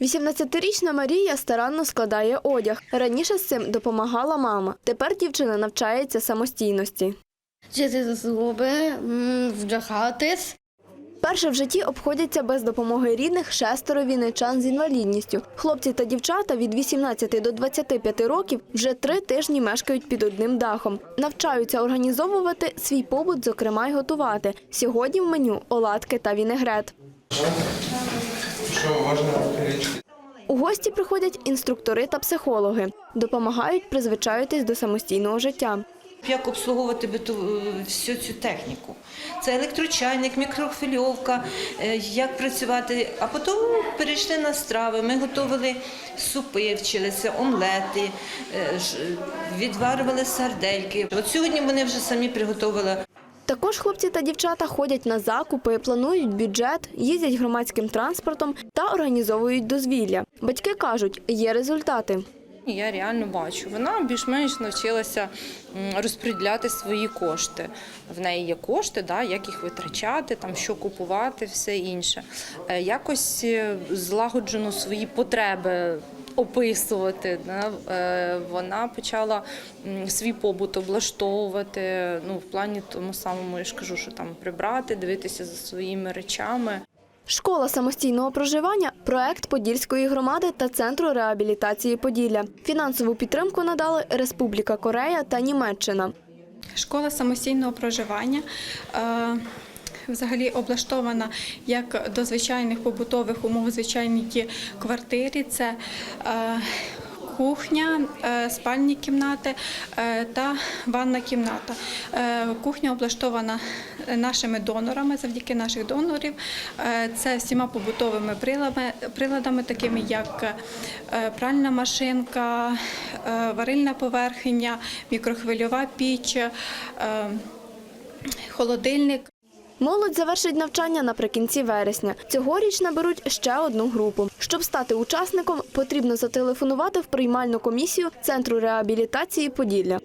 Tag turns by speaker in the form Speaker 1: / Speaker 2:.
Speaker 1: 18-річна Марія старанно складає одяг. Раніше з цим допомагала мама. Тепер дівчина навчається самостійності.
Speaker 2: Чистити зуби, вдягатись.
Speaker 1: Перше в житті обходяться без допомоги рідних шестеро вінничан з інвалідністю. Хлопці та дівчата від 18 до 25 років вже три тижні мешкають під одним дахом. Навчаються організовувати свій побут, зокрема й готувати. Сьогодні в меню оладки та вінегрет.
Speaker 3: Що важно річки?
Speaker 1: У гості приходять інструктори та психологи. Допомагають призвичаїтись до самостійного життя.
Speaker 4: Як обслуговувати биту- всю цю техніку? Це електрочайник, мікрохвильовка, е, як працювати. А потім перейшли на страви. Ми готували супи, вчилися, омлети, е, відварювали сардельки. От сьогодні вони вже самі приготували
Speaker 1: Також хлопці та дівчата ходять на закупи, планують бюджет, їздять громадським транспортом та організовують дозвілля. Батьки кажуть, є результати.
Speaker 5: Я реально бачу. Вона більш-менш навчилася розподіляти свої кошти. В неї є кошти, да, як їх витрачати, там що купувати, все інше. Е, Якось е, злагоджено свої потреби. Описувати да. Е, вона почала свій побут облаштовувати. Ну в плані тому самому я ж кажу, що там прибрати, дивитися за своїми речами.
Speaker 1: Школа самостійного проживання проект Подільської громади та центру реабілітації Поділля. Фінансову підтримку надали Республіка Корея та Німеччина.
Speaker 6: Школа самостійного проживання е, взагалі облаштована як до звичайних побутових умов у звичайній квартирі. Це е, Кухня, е, спальні кімнати е, та ванна кімната. Кухня облаштована нашими донорами, завдяки наших донорів. Це всіма побутовими приладами, приладами такими як пральна машинка, варильна поверхня, мікрохвильова піч, холодильник.
Speaker 1: Молодь завершить навчання наприкінці вересня. Цьогоріч наберуть ще одну групу. Щоб стати учасником, потрібно зателефонувати в приймальну комісію Центру реабілітації Поділля.